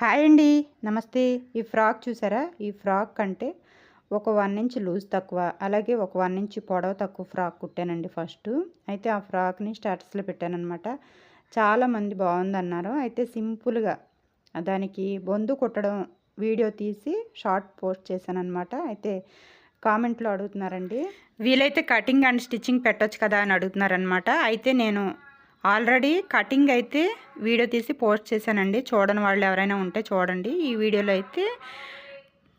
Hi అండి. నమస్తే. ఈ ఫ్రాక్ చూసారా? ఈ ఫ్రాక్ అంటే ఒక వన్ ఇంచ్ లూజ్ తక్కువ. అలాగే ఒక వన్ ఇంచ్ పొడవ తక్కువ ఫ్రాక్ కుట్టానండి ఫస్ట్. అయితే ఆ ఫ్రాక్ని స్టాటస్లో పెట్టానమాట చాలామంది బాగుందన్నారు. అయితే సింపుల్గా దానికి బొందు కుట్టడం వీడియో తీసి షార్ట్ పోస్ట్ చేశాను అనమాట అయితే కామెంట్లో అడుగుతున్నారండి. వీలైతే కటింగ్ అండ్ స్టిచ్చింగ్ పెట్టొచ్చు కదా అని అడుగుతున్నారనమాట అయితే నేను ఆల్రెడీ కటింగ్ అయితే వీడియో తీసి పోస్ట్ చేశానండి. చూడని వాళ్ళు ఎవరైనా ఉంటే చూడండి. ఈ వీడియోలో అయితే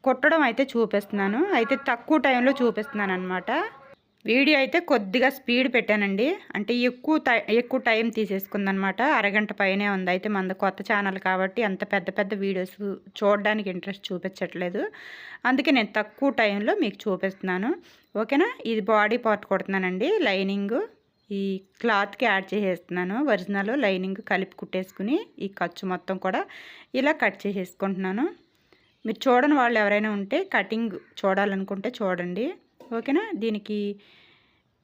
కుట్టడం అయితే చూపిస్తున్నాను. అయితే తక్కువ టైంలో చూపిస్తున్నాను అనమాట వీడియో అయితే కొద్దిగా స్పీడ్ పెట్టానండి. అంటే ఎక్కువ టై ఎక్కువ టైం తీసేసుకుందనమాట అరగంట పైనే ఉంది. అయితే మన కొత్త ఛానల్ కాబట్టి అంత పెద్ద పెద్ద వీడియోస్ చూడడానికి ఇంట్రెస్ట్ చూపించట్లేదు. అందుకే నేను తక్కువ టైంలో మీకు చూపిస్తున్నాను. ఓకేనా? ఇది బాడీ పార్ట్ కొడుతున్నానండి. లైనింగ్. ఈ క్లాత్కి యాడ్ చేసేస్తున్నాను. ఒరిజినల్ లైనింగ్ కలిపి కుట్టేసుకుని ఈ ఖర్చు మొత్తం కూడా ఇలా కట్ చేసేసుకుంటున్నాను. మీరు చూడని వాళ్ళు ఎవరైనా ఉంటే కటింగ్ చూడాలనుకుంటే చూడండి. ఓకేనా? దీనికి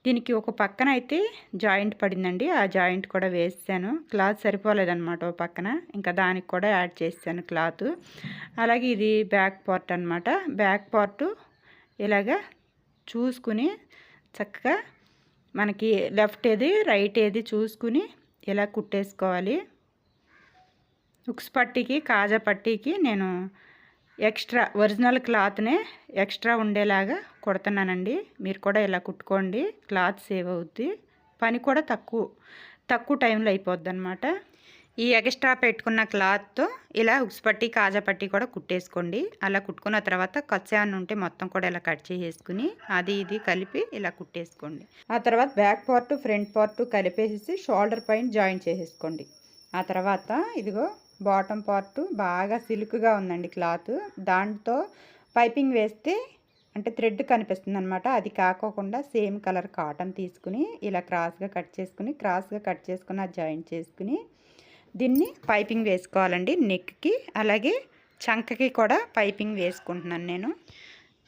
దీనికి ఒక పక్కన అయితే జాయింట్ పడిందండి. ఆ జాయింట్ కూడా వేసాను క్లాత్ సరిపోలేదన్నమాట ఒక పక్కన. ఇంకా దానికి కూడా యాడ్ చేశాను క్లాత్. అలాగే ఇది బ్యాక్ పార్ట్ అనమాట బ్యాక్ పార్ట్ ఇలాగా చూసుకుని చక్కగా మనకి లెఫ్ట్ ఏది రైట్ ఏది చూసుకుని ఇలా కుట్టేసుకోవాలి. ఉక్స్ పట్టీకి కాజా పట్టీకి నేను ఎక్స్ట్రా ఒరిజినల్ క్లాత్నే ఎక్స్ట్రా ఉండేలాగా కుడుతున్నానండి. మీరు కూడా ఇలా కుట్టుకోండి. క్లాత్ సేవ్ అవుద్ది. పని కూడా తక్కువ తక్కువ టైంలో అయిపోద్ది అనమాట ఈ ఎక్స్ట్రా పెట్టుకున్న క్లాత్తో ఇలా హుక్స్ పట్టి కాజా పట్టి కూడా కుట్టేసుకోండి. అలా కుట్టుకున్న తర్వాత కచ్చాన్ని ఉంటే మొత్తం కూడా ఇలా కట్ చేసేసుకుని అది ఇది కలిపి ఇలా కుట్టేసుకోండి. ఆ తర్వాత బ్యాక్ పార్ట్ ఫ్రంట్ పార్ట్ కలిపేసి షోల్డర్ పైన జాయిన్ చేసేసుకోండి. ఆ తర్వాత ఇదిగో బాటమ్ పార్ట్ బాగా సిల్క్గా ఉందండి క్లాత్. దాంతో పైపింగ్ వేస్తే అంటే థ్రెడ్ కనిపిస్తుంది అనమాట అది కాకోకుండా సేమ్ కలర్ కాటన్ తీసుకుని ఇలా క్రాస్గా కట్ చేసుకుని క్రాస్గా కట్ చేసుకుని జాయింట్ చేసుకుని దీన్ని పైపింగ్ వేసుకోవాలండి నెక్కి అలాగే చంకకి కూడా పైపింగ్ వేసుకుంటున్నాను నేను.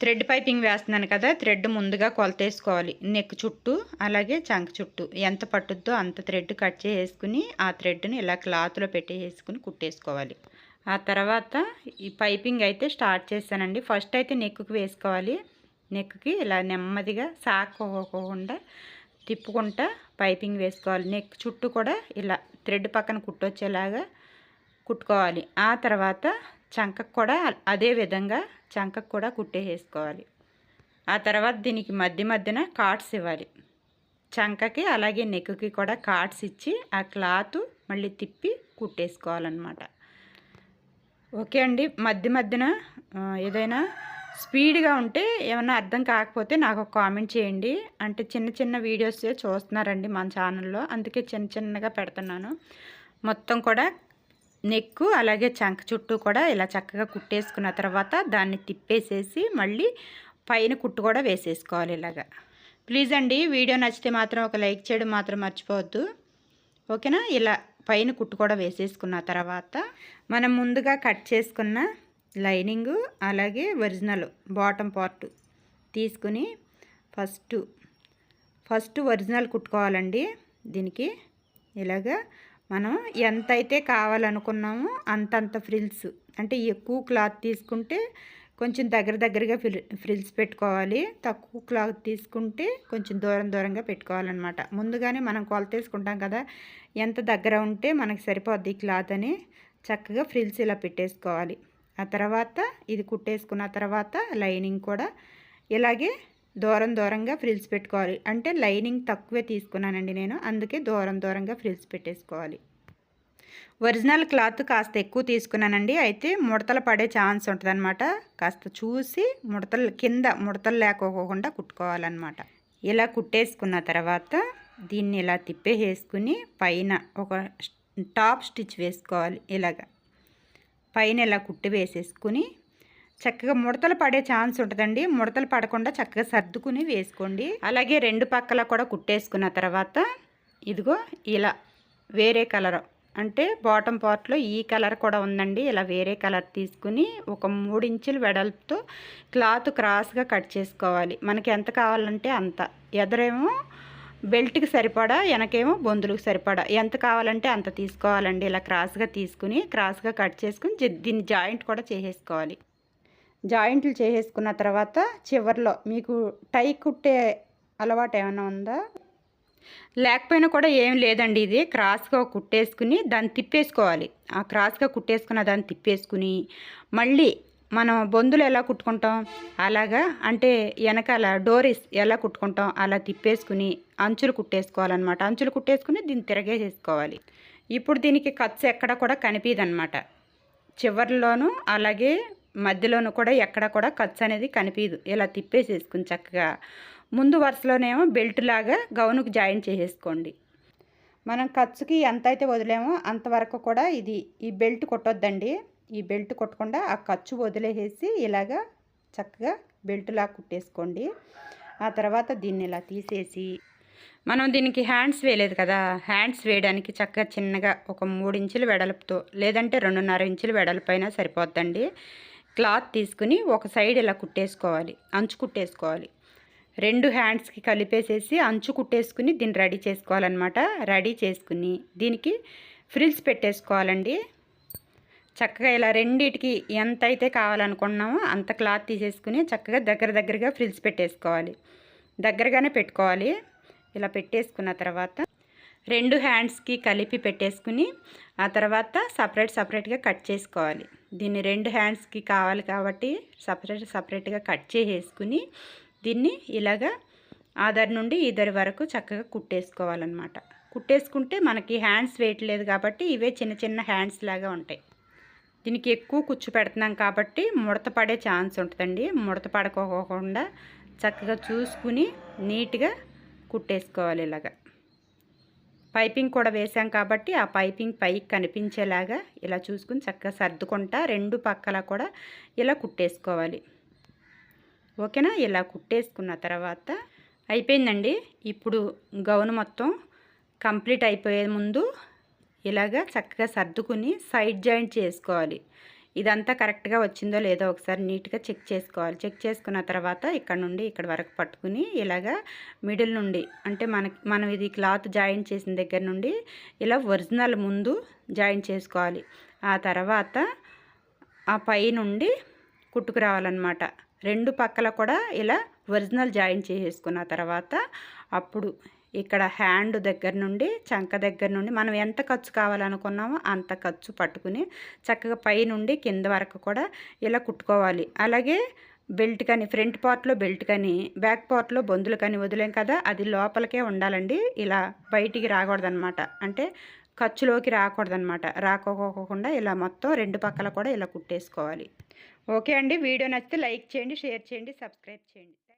థ్రెడ్ పైపింగ్ వేస్తున్నాను కదా థ్రెడ్ ముందుగా కొలతేసుకోవాలి నెక్ చుట్టూ అలాగే చంక చుట్టూ. ఎంత పట్టుద్దో అంత థ్రెడ్ కట్ చేసుకుని ఆ థ్రెడ్ని ఇలా క్లాత్లో పెట్టేసుకుని కుట్టేసుకోవాలి. ఆ తర్వాత ఈ పైపింగ్ అయితే స్టార్ట్ చేశానండి. ఫస్ట్ అయితే నెక్కి వేసుకోవాలి. నెక్కి ఇలా నెమ్మదిగా సాకోకుండా తిప్పుకుంటా పైపింగ్ వేసుకోవాలి. నెక్ చుట్టూ కూడా ఇలా థ్రెడ్ పక్కన కుట్టొచ్చేలాగా కుట్టుకోవాలి. ఆ తర్వాత చంకకు కూడా అదే విధంగా చంకకు కూడా కుట్టేసేసుకోవాలి. ఆ తర్వాత దీనికి మధ్య మధ్యన కాట్స్ ఇవ్వాలి. చంకకి అలాగే నెక్కి కూడా కాట్స్ ఇచ్చి ఆ క్లాత్ మళ్ళీ తిప్పి కుట్టేసుకోవాలన్నమాట. ఓకే అండి. మధ్య మధ్యన ఏదైనా స్పీడ్గా ఉంటే ఏమన్నా అర్థం కాకపోతే నాకు ఒక కామెంట్ చేయండి. అంటే చిన్న చిన్న వీడియోస్ చూస్తున్నారండి మన ఛానల్లో. అందుకే చిన్న చిన్నగా పెడుతున్నాను. మొత్తం కూడా నెక్కు అలాగే చంక చుట్టూ కూడా ఇలా చక్కగా కుట్టేసుకున్న తర్వాత దాన్ని తిప్పేసేసి మళ్ళీ పైన కుట్టు కూడా వేసేసుకోవాలి ఇలాగా. ప్లీజ్ అండి వీడియో నచ్చితే మాత్రం ఒక లైక్ చేయడం మాత్రం మర్చిపోవద్దు. ఓకేనా? ఇలా పైన కుట్టు కూడా వేసేసుకున్న తర్వాత మనం ముందుగా కట్ చేసుకున్న లైనింగు అలాగే ఒరిజినల్ బాటమ్ పార్ట్ తీసుకుని ఫస్ట్ ఫస్ట్ ఒరిజినల్ కుట్టుకోవాలండి. దీనికి ఇలాగా మనం ఎంతైతే కావాలనుకున్నామో అంతంత ఫ్రిల్స్ అంటే ఎక్కువ క్లాత్ తీసుకుంటే కొంచెం దగ్గర దగ్గరగా ఫ్రిల్స్ పెట్టుకోవాలి. తక్కువ క్లాత్ తీసుకుంటే కొంచెం దూరం దూరంగా పెట్టుకోవాలన్నమాట. ముందుగానే మనం కొలత తీసుకుంటాం కదా ఎంత దగ్గర ఉంటే మనకి సరిపోద్ది క్లాత్ అని చక్కగా ఫ్రిల్స్ ఇలా పెట్టేసుకోవాలి. ఆ తర్వాత ఇది కుట్టేసుకున్న తర్వాత లైనింగ్ కూడా ఇలాగే దూరం దూరంగా ఫ్రిల్స్ పెట్టుకోవాలి. అంటే లైనింగ్ తక్కువే తీసుకున్నానండి నేను. అందుకే దూరం దూరంగా ఫ్రిల్స్ పెట్టేసుకోవాలి. ఒరిజినల్ క్లాత్ కాస్త ఎక్కువ తీసుకున్నానండి. అయితే ముడతలు పడే ఛాన్స్ ఉంటుందన్నమాట. కాస్త చూసి ముడతలు కింద ముడతలు లేకోకుండా కుట్టుకోవాలన్నమాట. ఇలా కుట్టేసుకున్న తర్వాత దీన్ని ఇలా తిప్పేసేసుకుని పైన ఒక టాప్ స్టిచ్ వేసుకోవాలి ఇలాగా. పైన ఇలా కుట్టి వేసేసుకుని చక్కగా ముడతలు పడే ఛాన్స్ ఉంటుందండి. ముడతలు పడకుండా చక్కగా సర్దుకుని వేసుకోండి. అలాగే రెండు పక్కల కూడా కుట్టేసుకున్న తర్వాత ఇదిగో ఇలా వేరే కలర్ అంటే బాటమ్ పార్ట్లో ఈ కలర్ కూడా ఉందండి. ఇలా వేరే కలర్ తీసుకుని ఒక మూడించులు వెడల్పుతో క్లాత్ క్రాస్గా కట్ చేసుకోవాలి. మనకి ఎంత కావాలంటే అంత. ఎదరేమో బెల్ట్కి సరిపడా వెనకేమో బొందులకు సరిపడా. ఎంత కావాలంటే అంత తీసుకోవాలండి. ఇలా క్రాస్గా తీసుకుని క్రాస్గా కట్ చేసుకుని దీన్ని జాయింట్ కూడా చేసేసుకోవాలి. జాయింట్లు చేసేసుకున్న తర్వాత చివర్లో మీకు టై కుట్టే అలవాటు ఏమైనా ఉందా? లేకపోయినా కూడా ఏం లేదండి ఇది. క్రాస్గా కుట్టేసుకుని దాన్ని తిప్పేసుకోవాలి. ఆ క్రాస్గా కుట్టేసుకున్న దాన్ని తిప్పేసుకుని మళ్ళీ మనం బొందులు ఎలా కుట్టుకుంటాం? అలాగా? అంటే వెనకాల డోరీస్ ఎలా కుట్టుకుంటాం? అలా తిప్పేసుకుని అంచులు కుట్టేసుకోవాలన్నమాట. అంచులు కుట్టేసుకుని దీన్ని తిరగేసేసుకోవాలి. ఇప్పుడు దీనికి ఖర్చు ఎక్కడ కూడా కనిపించదన్నమాట చివర్లోనూ అలాగే మధ్యలోనూ కూడా ఎక్కడ కూడా ఖర్చు అనేది కనిపించదు ఇలా తిప్పేసేసుకుని చక్కగా. ముందు వరుసలోనేమో బెల్ట్ లాగా గౌనుకు జాయిన్ చేసేసుకోండి. మనం ఖర్చుకి ఎంత అయితే వదిలేమో అంతవరకు కూడా ఇది ఈ బెల్ట్ కొట్టొద్దండి. ఈ బెల్ట్ కొట్టకుండా ఆ ఖర్చు వదిలేసేసి ఇలాగా చక్కగా బెల్ట్లా కుట్టేసుకోండి. ఆ తర్వాత దీన్ని ఇలా తీసేసి మనం దీనికి హ్యాండ్స్ వేయలేదు కదా హ్యాండ్స్ వేయడానికి చక్కగా చిన్నగా ఒక మూడు ఇంచుల వెడల్పుతో లేదంటే రెండున్నర ఇంచుల వెడల్పైనా సరిపోద్దండి. క్లాత్ తీసుకుని ఒక సైడ్ ఇలా కుట్టేసుకోవాలి అంచు కుట్టేసుకోవాలి. రెండు హ్యాండ్స్కి కలిపేసేసి అంచు కుట్టేసుకుని దీన్ని రెడీ చేసుకోవాలన్నమాట. రెడీ చేసుకుని దీనికి ఫ్రిల్స్ పెట్టేసుకోవాలండి. చక్కగా ఇలా రెండిటికి ఎంత అయితే కావాలనుకున్నామో అంత క్లాత్ తీసేసుకుని చక్కగా దగ్గర దగ్గరగా ఫ్రిల్స్ పెట్టేసుకోవాలి. దగ్గరగానే పెట్టుకోవాలి. ఇలా పెట్టేసుకున్న తర్వాత రెండు హ్యాండ్స్కి కలిపి పెట్టేసుకుని ఆ తర్వాత సపరేట్ సపరేట్గా కట్ చేసుకోవాలి. దీన్ని రెండు హ్యాండ్స్కి కావాలి కాబట్టి సపరేట్ సపరేట్గా కట్ చేసేసుకుని దీన్ని ఇలాగా ఆధార్ నుండి ఇద్దరి వరకు చక్కగా కుట్టేసుకోవాలన్నమాట. కుట్టేసుకుంటే మనకి హ్యాండ్స్ వెయిట్ లేదు కాబట్టి ఇవే చిన్న చిన్న హ్యాండ్స్ లాగా ఉంటాయి. దీనికి ఎక్కువ కుచ్చు పెడుతున్నాం కాబట్టి ముడత పడే ఛాన్స్ ఉంటుందండి. ముడత పడుకోకుండా చక్కగా చూసుకుని నీట్గా కుట్టేసుకోవాలి ఇలాగా. పైపింగ్ కూడా వేసాం కాబట్టి ఆ పైపింగ్ పైకి కనిపించేలాగా ఇలా చూసుకుని చక్కగా సర్దుకుంటా రెండు పక్కల కూడా ఇలా కుట్టేసుకోవాలి. ఓకేనా? ఇలా కుట్టేసుకున్న తర్వాత అయిపోయిందండి. ఇప్పుడు గౌను మొత్తం కంప్లీట్ అయిపోయే ముందు ఇలాగా చక్కగా సర్దుకుని సైడ్ జాయింట్ చేసుకోవాలి. ఇదంతా కరెక్ట్గా వచ్చిందో లేదో ఒకసారి నీట్గా చెక్ చేసుకోవాలి. చెక్ చేసుకున్న తర్వాత ఇక్కడ నుండి ఇక్కడ వరకు పట్టుకుని ఇలాగా మిడిల్ నుండి అంటే మనకి మనం ఇది క్లాత్ జాయింట్ చేసిన దగ్గర నుండి ఇలా ఒరిజినల్ ముందు జాయింట్ చేసుకోవాలి. ఆ తర్వాత ఆ పై నుండి కుట్టుకు రావాలన్నమాట. రెండు పక్కల కూడా ఇలా ఒరిజినల్ జాయిన్ చేసేసుకున్న తర్వాత అప్పుడు ఇక్కడ హ్యాండ్ దగ్గర నుండి చంక దగ్గర నుండి మనం ఎంత ఖర్చు కావాలనుకున్నామో అంత ఖర్చు పట్టుకుని చక్కగా పై నుండి కింద వరకు కూడా ఇలా కుట్టుకోవాలి. అలాగే బెల్ట్ కానీ ఫ్రంట్ పార్ట్లో బెల్ట్ కానీ బ్యాక్ పార్ట్లో బొందులు కానీ వదిలేం కదా అది లోపలికే ఉండాలండి. ఇలా బయటికి రాకూడదనమాట. అంటే ఖర్చులోకి రాకూడదనమాట. రాకోకోకుండా ఇలా మొత్తం రెండు పక్కల కూడా ఇలా కుట్టేసుకోవాలి. ఓకే అండి. వీడియో నచ్చితే లైక్ చేయండి షేర్ చేయండి సబ్స్క్రైబ్ చేయండి.